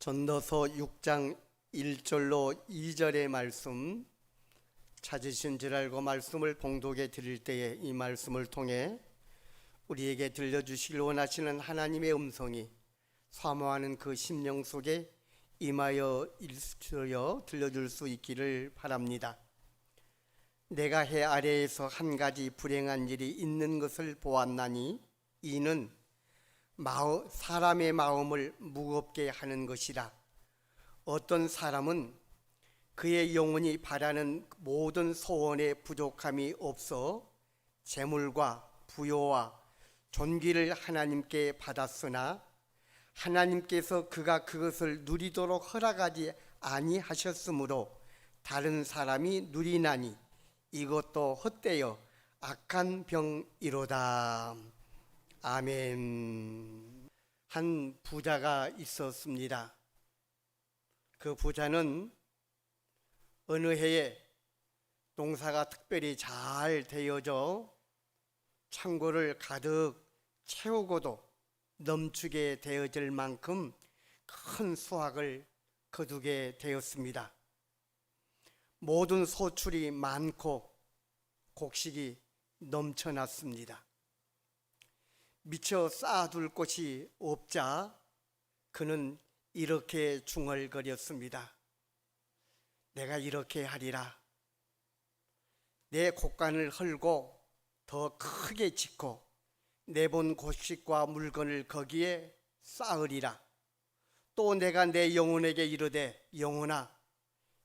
전도서 6장 1절로 2절의 말씀 찾으신 줄 알고 말씀을 봉독해 드릴 때에 이 말씀을 통해 우리에게 들려주시길 원하시는 하나님의 음성이 사모하는 그 심령 속에 임하여 일수여 들려줄 수 있기를 바랍니다. 내가 해 아래에서 한 가지 불행한 일이 있는 것을 보았나니 이는 사람의 마음을 무겁게 하는 것이라. 어떤 사람은 그의 영혼이 바라는 모든 소원에 부족함이 없어 재물과 부요와 존귀를 하나님께 받았으나 하나님께서 그가 그것을 누리도록 허락하지 아니하셨으므로 다른 사람이 누리나니 이것도 헛되어 악한 병이로다. 아멘. 한 부자가 있었습니다. 그 부자는 어느 해에 농사가 특별히 잘 되어져 창고를 가득 채우고도 넘치게 되어질 만큼 큰 수확을 거두게 되었습니다. 모든 소출이 많고 곡식이 넘쳐났습니다. 미처 쌓아둘 곳이 없자 그는 이렇게 중얼거렸습니다. 내가 이렇게 하리라. 내 곡간을 헐고 더 크게 짓고 내본 곡식과 물건을 거기에 쌓으리라. 또 내가 내 영혼에게 이르되 영혼아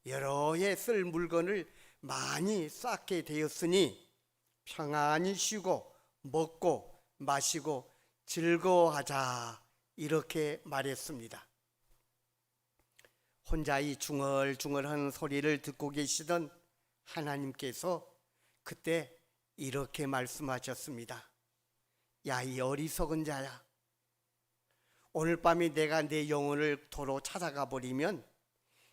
여러 해 쓸 물건을 많이 쌓게 되었으니 평안히 쉬고 먹고 마시고 즐거워하자 이렇게 말했습니다. 혼자 이 중얼중얼하는 소리를 듣고 계시던 하나님께서 그때 이렇게 말씀하셨습니다. 야, 이 어리석은 자야. 오늘 밤에 내가 내 영혼을 도로 찾아가 버리면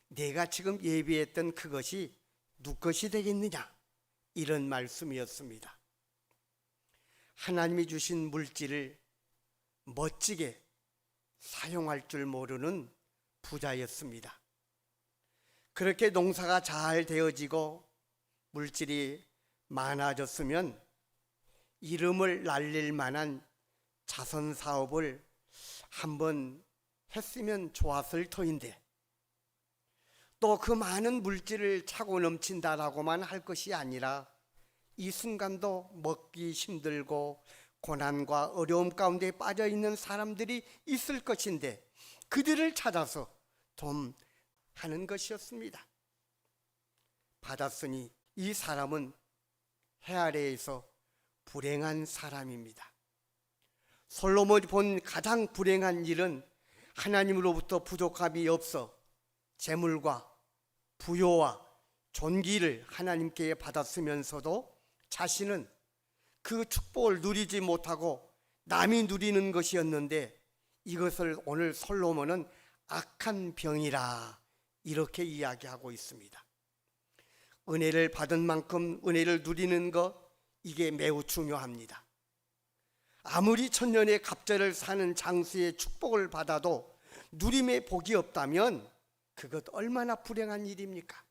내가 지금 예비했던 그것이 누 것이 되겠느냐? 이런 말씀이었습니다. 하나님이 주신 물질을 멋지게 사용할 줄 모르는 부자였습니다. 그렇게 농사가 잘 되어지고 물질이 많아졌으면 이름을 날릴 만한 자선 사업을 한번 했으면 좋았을 터인데 또 그 많은 물질을 차고 넘친다라고만 할 것이 아니라 이 순간도 먹기 힘들고 고난과 어려움 가운데 빠져 있는 사람들이 있을 것인데 그들을 찾아서 좀 하는 것이었습니다. 받았으니 이 사람은 해 아래에서 불행한 사람입니다. 솔로몬이 본 가장 불행한 일은 하나님으로부터 부족함이 없어 재물과 부요와 존귀를 하나님께 받았으면서도 자신은 그 축복을 누리지 못하고 남이 누리는 것이었는데 이것을 오늘 솔로몬은 악한 병이라 이렇게 이야기하고 있습니다. 은혜를 받은 만큼 은혜를 누리는 것 이게 매우 중요합니다. 아무리 천년의 갑절을 사는 장수의 축복을 받아도 누림의 복이 없다면 그것 얼마나 불행한 일입니까?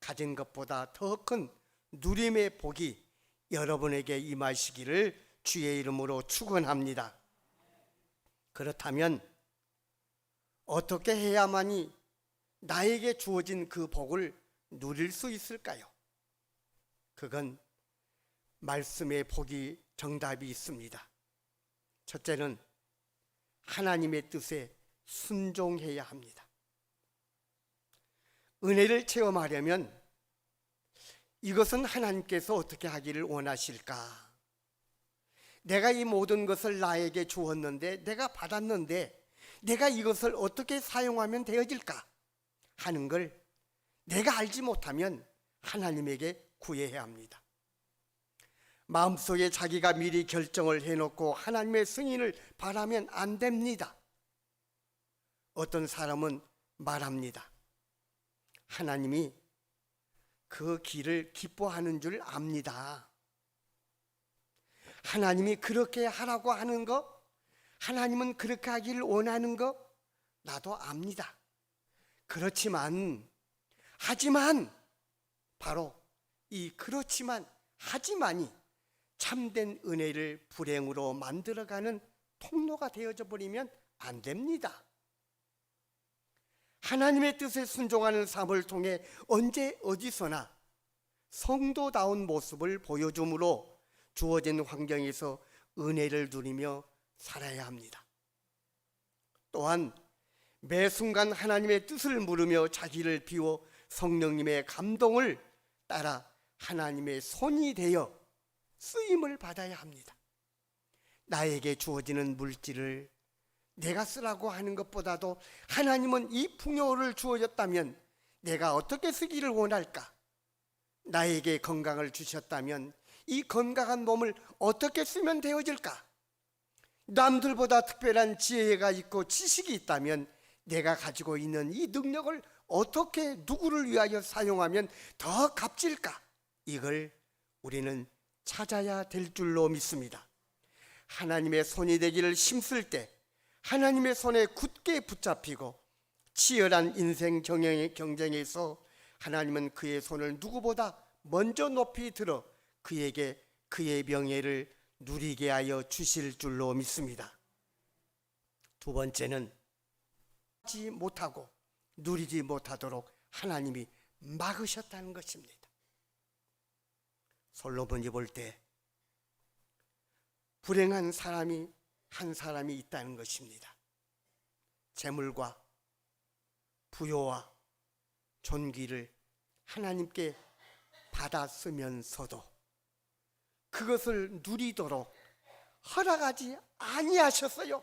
가진 것보다 더 큰 누림의 복이 여러분에게 임하시기를 주의 이름으로 축원합니다. 그렇다면 어떻게 해야만이 나에게 주어진 그 복을 누릴 수 있을까요? 그건 말씀의 복이 정답이 있습니다. 첫째는 하나님의 뜻에 순종해야 합니다. 은혜를 체험하려면 이것은 하나님께서 어떻게 하기를 원하실까? 내가 이 모든 것을 나에게 주었는데, 내가 받았는데, 내가 이것을 어떻게 사용하면 되어질까? 하는 걸 내가 알지 못하면 하나님에게 구해야 합니다. 마음속에 자기가 미리 결정을 해놓고 하나님의 승인을 바라면 안 됩니다. 어떤 사람은 말합니다. 하나님이 그 길을 기뻐하는 줄 압니다. 하나님이 그렇게 하라고 하는 거, 하나님은 그렇게 하기를 원하는 거, 나도 압니다. 그렇지만, 하지만, 바로 이 그렇지만, 하지만이 참된 은혜를 불행으로 만들어가는 통로가 되어져 버리면 안 됩니다. 하나님의 뜻에 순종하는 삶을 통해 언제 어디서나 성도다운 모습을 보여줌으로 주어진 환경에서 은혜를 누리며 살아야 합니다. 또한 매 순간 하나님의 뜻을 물으며 자기를 비워 성령님의 감동을 따라 하나님의 손이 되어 쓰임을 받아야 합니다. 나에게 주어지는 물질을 내가 쓰라고 하는 것보다도 하나님은 이 풍요를 주어졌다면 내가 어떻게 쓰기를 원할까? 나에게 건강을 주셨다면 이 건강한 몸을 어떻게 쓰면 되어질까? 남들보다 특별한 지혜가 있고 지식이 있다면 내가 가지고 있는 이 능력을 어떻게 누구를 위하여 사용하면 더 값질까? 이걸 우리는 찾아야 될 줄로 믿습니다. 하나님의 손이 되기를 힘쓸 때 하나님의 손에 굳게 붙잡히고 치열한 인생 경영의 경쟁에서 하나님은 그의 손을 누구보다 먼저 높이 들어 그에게 그의 명예를 누리게 하여 주실 줄로 믿습니다. 두 번째는 하지 못하고 누리지 못하도록 하나님이 막으셨다는 것입니다. 솔로몬이 볼 때 불행한 사람이 한 사람이 있다는 것입니다. 재물과 부요와 존귀를 하나님께 받아 쓰면서도 그것을 누리도록 허락하지 아니하셨어요.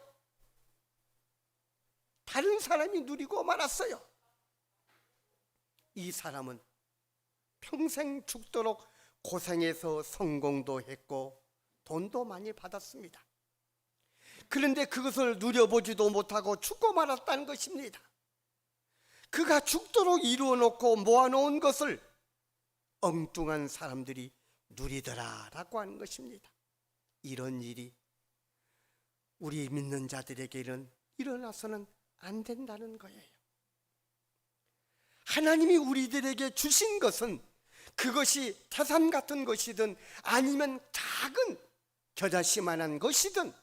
다른 사람이 누리고 말았어요. 이 사람은 평생 죽도록 고생해서 성공도 했고 돈도 많이 받았습니다. 그런데 그것을 누려보지도 못하고 죽고 말았다는 것입니다. 그가 죽도록 이루어 놓고 모아놓은 것을 엉뚱한 사람들이 누리더라라고 하는 것입니다. 이런 일이 우리 믿는 자들에게는 일어나서는 안 된다는 거예요. 하나님이 우리들에게 주신 것은 그것이 태산 같은 것이든 아니면 작은 겨자씨만한 것이든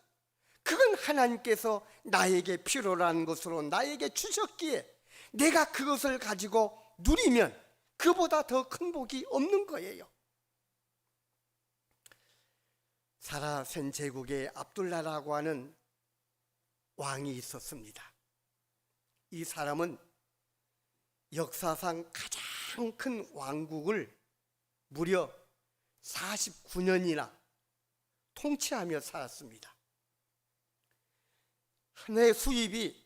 그건 하나님께서 나에게 필요한 것으로 나에게 주셨기에 내가 그것을 가지고 누리면 그보다 더 큰 복이 없는 거예요. 사라센 제국에 압둘라라고 하는 왕이 있었습니다. 이 사람은 역사상 가장 큰 왕국을 무려 49년이나 통치하며 살았습니다. 한 해 수입이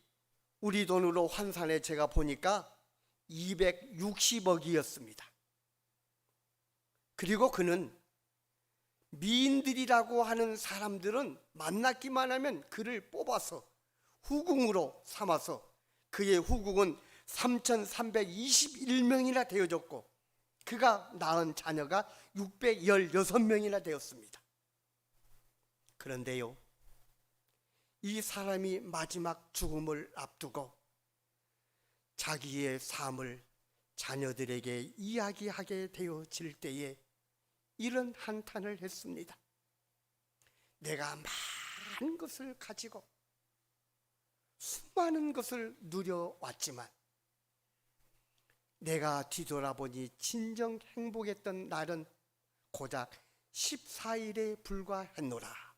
우리 돈으로 환산해 제가 보니까 260억이었습니다. 그리고 그는 미인들이라고 하는 사람들은 만났기만 하면 그를 뽑아서 후궁으로 삼아서 그의 후궁은 3,321명이나 되어졌고 그가 낳은 자녀가 616명이나 되었습니다. 그런데요, 이 사람이 마지막 죽음을 앞두고 자기의 삶을 자녀들에게 이야기하게 되어질 때에 이런 한탄을 했습니다. 내가 많은 것을 가지고 수많은 것을 누려왔지만 내가 뒤돌아보니 진정 행복했던 날은 고작 14일에 불과했노라.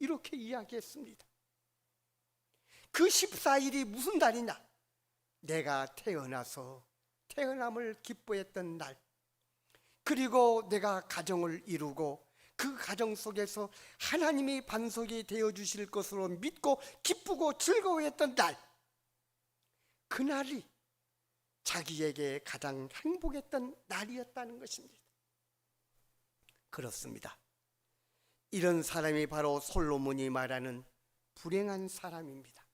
이렇게 이야기했습니다. 그 14일이 무슨 날이냐? 내가 태어나서 태어남을 기뻐했던 날. 그리고 내가 가정을 이루고 그 가정 속에서 하나님이 반석이 되어 주실 것으로 믿고 기쁘고 즐거워했던 날. 그날이 자기에게 가장 행복했던 날이었다는 것입니다. 그렇습니다. 이런 사람이 바로 솔로몬이 말하는 불행한 사람입니다.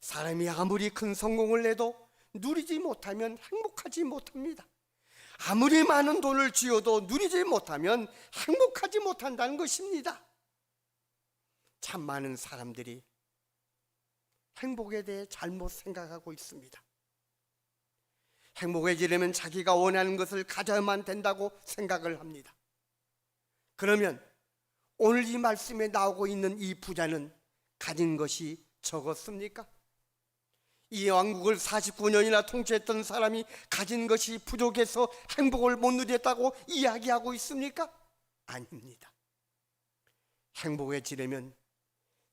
사람이 아무리 큰 성공을 내도 누리지 못하면 행복하지 못합니다. 아무리 많은 돈을 쥐어도 누리지 못하면 행복하지 못한다는 것입니다. 참 많은 사람들이 행복에 대해 잘못 생각하고 있습니다. 행복해지려면 자기가 원하는 것을 가져야만 된다고 생각을 합니다. 그러면 오늘 이 말씀에 나오고 있는 이 부자는 가진 것이 적었습니까? 이 왕국을 49년이나 통치했던 사람이 가진 것이 부족해서 행복을 못 누렸다고 이야기하고 있습니까? 아닙니다. 행복해지려면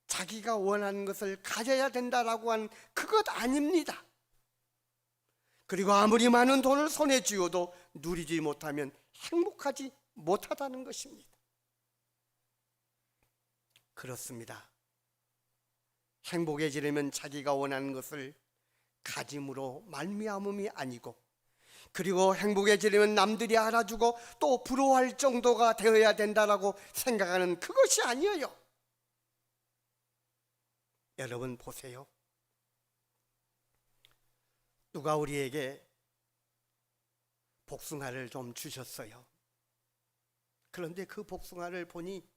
자기가 원하는 것을 가져야 된다라고 한 그것 아닙니다. 그리고 아무리 많은 돈을 손에 쥐어도 누리지 못하면 행복하지 못하다는 것입니다. 그렇습니다. 행복해지려면 자기가 원하는 것을 가짐으로 말미암음이 아니고 그리고 행복해지려면 남들이 알아주고 또 부러워할 정도가 되어야 된다라고 생각하는 그것이 아니에요. 여러분 보세요. 누가 우리에게 복숭아를 좀 주셨어요. 그런데 그 복숭아를 보니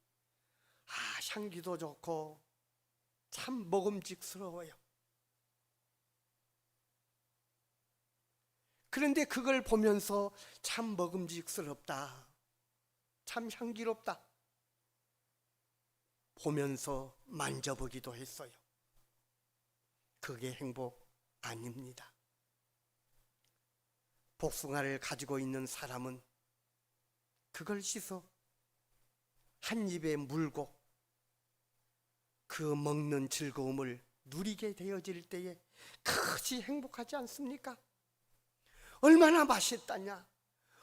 아, 향기도 좋고 참 먹음직스러워요. 그런데 그걸 보면서 참 먹음직스럽다. 참 향기롭다. 보면서 만져보기도 했어요. 그게 행복 아닙니다. 복숭아를 가지고 있는 사람은 그걸 씻어 한 입에 물고 그 먹는 즐거움을 누리게 되어질 때에 그것이 행복하지 않습니까? 얼마나 맛있다냐?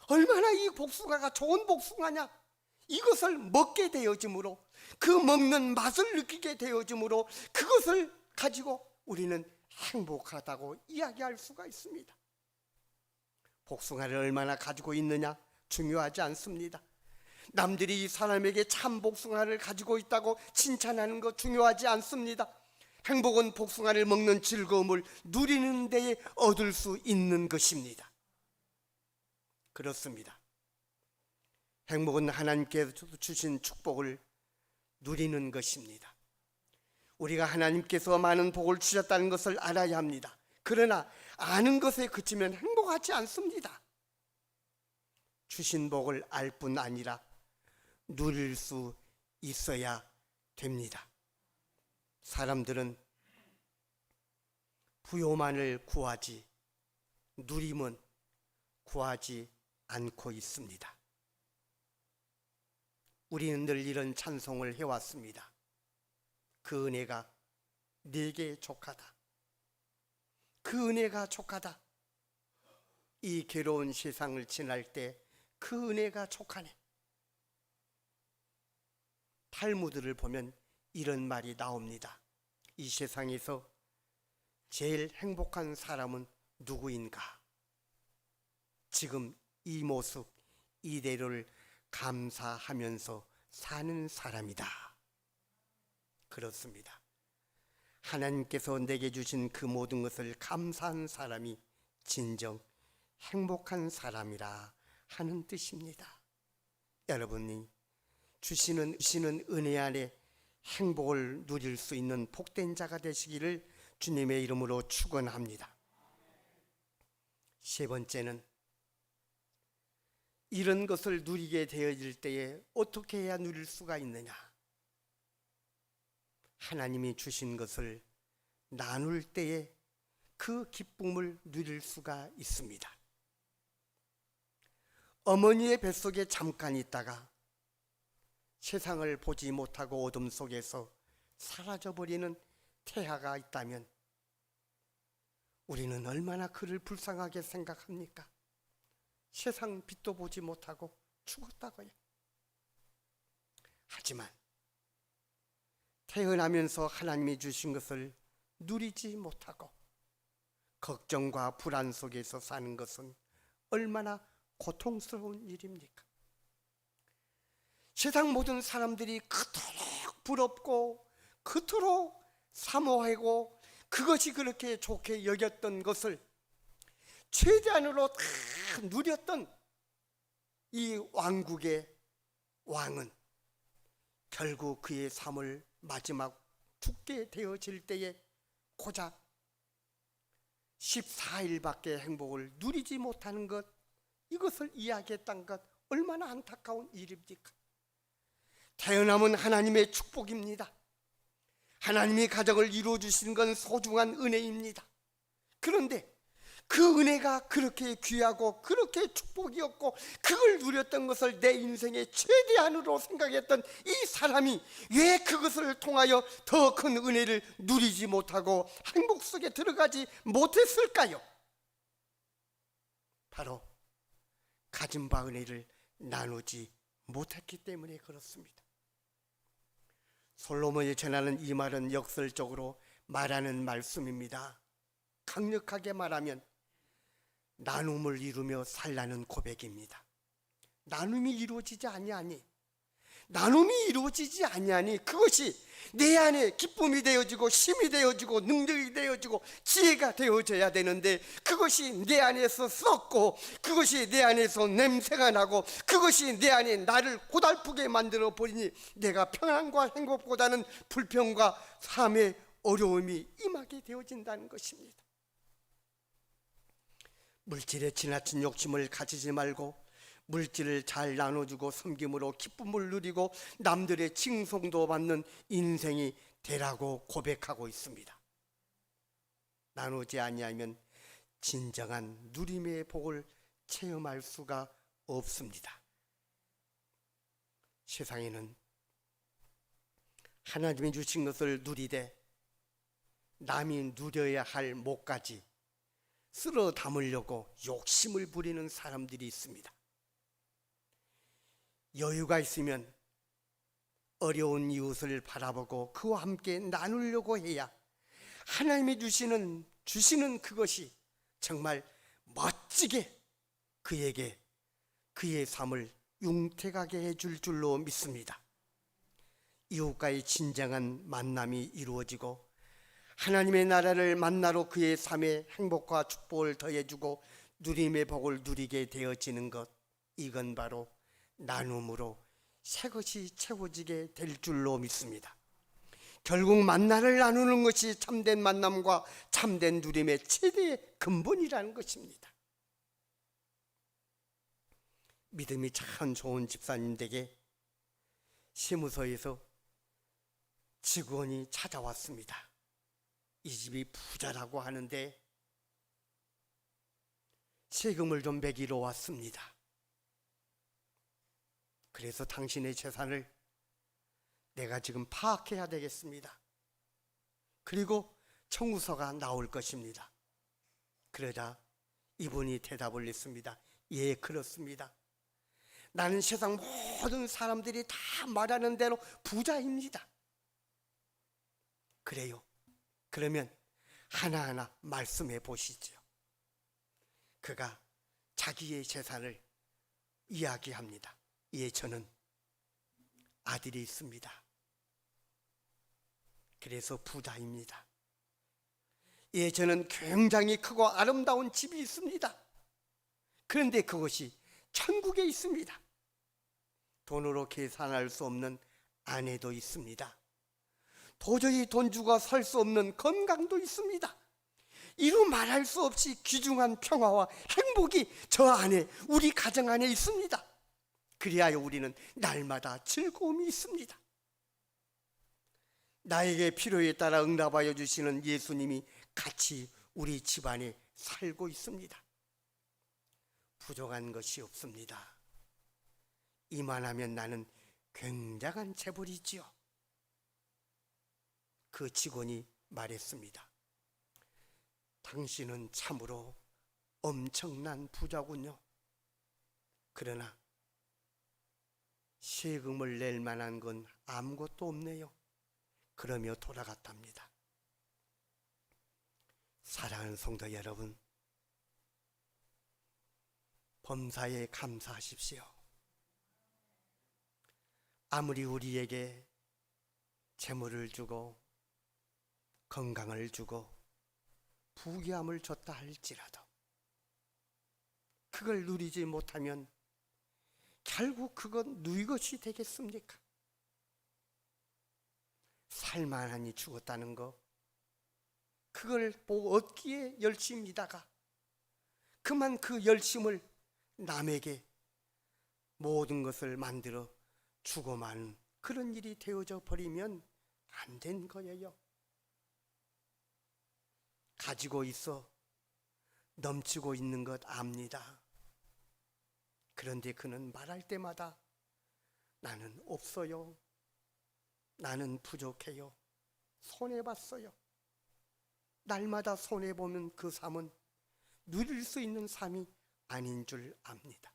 얼마나 이 복숭아가 좋은 복숭아냐? 이것을 먹게 되어짐으로 그 먹는 맛을 느끼게 되어짐으로 그것을 가지고 우리는 행복하다고 이야기할 수가 있습니다. 복숭아를 얼마나 가지고 있느냐 중요하지 않습니다. 남들이 이 사람에게 참 복숭아를 가지고 있다고 칭찬하는 거 중요하지 않습니다. 행복은 복숭아를 먹는 즐거움을 누리는 데에 얻을 수 있는 것입니다. 그렇습니다. 행복은 하나님께서 주신 축복을 누리는 것입니다. 우리가 하나님께서 많은 복을 주셨다는 것을 알아야 합니다. 그러나 아는 것에 그치면 행복하지 않습니다. 주신 복을 알 뿐 아니라 누릴 수 있어야 됩니다. 사람들은 부요만을 구하지 누림은 구하지 않고 있습니다. 우리는 늘 이런 찬송을 해왔습니다. 그 은혜가 내게 족하다. 그 은혜가 족하다. 이 괴로운 세상을 지날 때 그 은혜가 족하네. 탈무드를 보면 이런 말이 나옵니다. 이 세상에서 제일 행복한 사람은 누구인가? 지금 이 모습 이대로를 감사하면서 사는 사람이다. 그렇습니다. 하나님께서 내게 주신 그 모든 것을 감사한 사람이 진정 행복한 사람이라 하는 뜻입니다. 여러분이 주시는 주시는 은혜 안에 행복을 누릴 수 있는 복된 자가 되시기를 주님의 이름으로 축원합니다. 세 번째는 이런 것을 누리게 되어질 때에 어떻게 해야 누릴 수가 있느냐? 하나님이 주신 것을 나눌 때에 그 기쁨을 누릴 수가 있습니다. 어머니의 뱃속에 잠깐 있다가 세상을 보지 못하고 어둠 속에서 사라져버리는 태아가 있다면 우리는 얼마나 그를 불쌍하게 생각합니까? 세상 빛도 보지 못하고 죽었다고요. 하지만 태어나면서 하나님이 주신 것을 누리지 못하고 걱정과 불안 속에서 사는 것은 얼마나 고통스러운 일입니까? 세상 모든 사람들이 그토록 부럽고 그토록 사모하고 그것이 그렇게 좋게 여겼던 것을 최대한으로 다 누렸던 이 왕국의 왕은 결국 그의 삶을 마지막 죽게 되어질 때에 고작 14일밖에 행복을 누리지 못하는 것 이것을 이야기했던 것 얼마나 안타까운 일입니까? 태어남은 하나님의 축복입니다. 하나님이 가정을 이루어 주신 건 소중한 은혜입니다. 그런데 그 은혜가 그렇게 귀하고 그렇게 축복이었고 그걸 누렸던 것을 내 인생의 최대한으로 생각했던 이 사람이 왜 그것을 통하여 더 큰 은혜를 누리지 못하고 행복 속에 들어가지 못했을까요? 바로 가진 바 은혜를 나누지 못했기 때문에 그렇습니다. 솔로몬이 전하는 이 말은 역설적으로 말하는 말씀입니다. 강력하게 말하면 나눔을 이루며 살라는 고백입니다. 나눔이 이루어지지 아니하니 나눔이 이루어지지 아니하니 그것이 내 안에 기쁨이 되어지고 힘이 되어지고 능력이 되어지고 지혜가 되어져야 되는데 그것이 내 안에서 썩고 그것이 내 안에서 냄새가 나고 그것이 내 안에 나를 고달프게 만들어 버리니 내가 평안과 행복보다는 불평과 삶의 어려움이 임하게 되어진다는 것입니다. 물질에 지나친 욕심을 가지지 말고 물질을 잘 나눠주고 섬김으로 기쁨을 누리고 남들의 칭송도 받는 인생이 되라고 고백하고 있습니다. 나누지 아니하면 진정한 누림의 복을 체험할 수가 없습니다. 세상에는 하나님이 주신 것을 누리되 남이 누려야 할 목까지 쓸어 담으려고 욕심을 부리는 사람들이 있습니다. 여유가 있으면 어려운 이웃을 바라보고 그와 함께 나누려고 해야 하나님이 주시는 주시는 그것이 정말 멋지게 그에게 그의 삶을 융택하게 해줄 줄로 믿습니다. 이웃과의 진정한 만남이 이루어지고 하나님의 나라를 만나러 그의 삶에 행복과 축복을 더해주고 누림의 복을 누리게 되어지는 것 이건 바로 나눔으로 새 것이 채워지게 될 줄로 믿습니다. 결국 만나를 나누는 것이 참된 만남과 참된 누림의 최대의 근본이라는 것입니다. 믿음이 참 좋은 집사님 댁에 세무서에서 직원이 찾아왔습니다. 이 집이 부자라고 하는데 세금을 좀 매기러 왔습니다. 그래서 당신의 재산을 내가 지금 파악해야 되겠습니다. 그리고 청구서가 나올 것입니다. 그러자 이분이 대답을 했습니다. 예, 그렇습니다. 나는 세상 모든 사람들이 다 말하는 대로 부자입니다. 그래요. 그러면 하나하나 말씀해 보시죠. 그가 자기의 재산을 이야기합니다. 예, 저는 아들이 있습니다. 그래서 부자입니다. 예, 저는 굉장히 크고 아름다운 집이 있습니다. 그런데 그것이 천국에 있습니다. 돈으로 계산할 수 없는 아내도 있습니다. 도저히 돈 주고 살 수 없는 건강도 있습니다. 이루 말할 수 없이 귀중한 평화와 행복이 저 안에 우리 가정 안에 있습니다. 그리하여 우리는 날마다 즐거움이 있습니다. 나에게 필요에 따라 응답하여 주시는 예수님이 같이 우리 집안에 살고 있습니다. 부족한 것이 없습니다. 이만하면 나는 굉장한 재벌이지요. 그 직원이 말했습니다. 당신은 참으로 엄청난 부자군요. 그러나 세금을 낼 만한 건 아무것도 없네요. 그러며 돌아갔답니다. 사랑하는 성도 여러분, 범사에 감사하십시오. 아무리 우리에게 재물을 주고 건강을 주고 부귀함을 줬다 할지라도 그걸 누리지 못하면 결국 그건 누이 것이 되겠습니까? 살만하니 죽었다는 거 그걸 뭐 얻기에 열심이다가 그만 그 열심을 남에게 모든 것을 만들어 주고만 그런 일이 되어져 버리면 안 된 거예요. 가지고 있어 넘치고 있는 것 압니다. 그런데 그는 말할 때마다 나는 없어요. 나는 부족해요. 손해봤어요. 날마다 손해보는 그 삶은 누릴 수 있는 삶이 아닌 줄 압니다.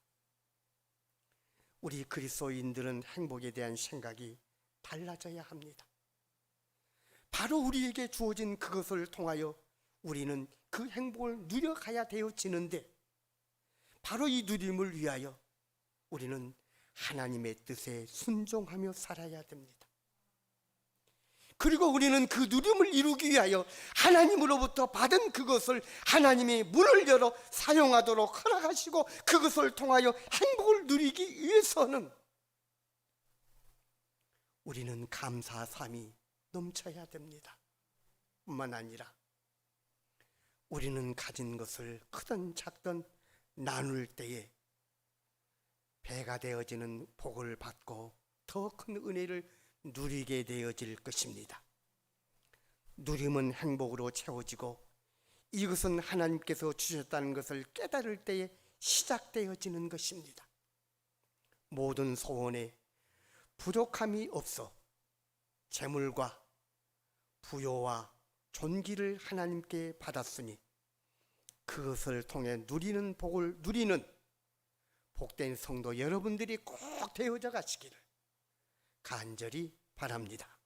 우리 그리스도인들은 행복에 대한 생각이 달라져야 합니다. 바로 우리에게 주어진 그것을 통하여 우리는 그 행복을 누려가야 되어지는데 바로 이 누림을 위하여 우리는 하나님의 뜻에 순종하며 살아야 됩니다. 그리고 우리는 그 누림을 이루기 위하여 하나님으로부터 받은 그것을 하나님이 문을 열어 사용하도록 허락하시고 그것을 통하여 행복을 누리기 위해서는 우리는 감사 삶이 넘쳐야 됩니다. 뿐만 아니라 우리는 가진 것을 크든 작든 나눌 때에 배가 되어지는 복을 받고 더 큰 은혜를 누리게 되어질 것입니다. 누림은 행복으로 채워지고 이것은 하나님께서 주셨다는 것을 깨달을 때에 시작되어지는 것입니다. 모든 소원에 부족함이 없어 재물과 부요와 존귀를 하나님께 받았으니 그것을 통해 누리는 복을 누리는 복된 성도 여러분들이 꼭 되어져 가시기를 간절히 바랍니다.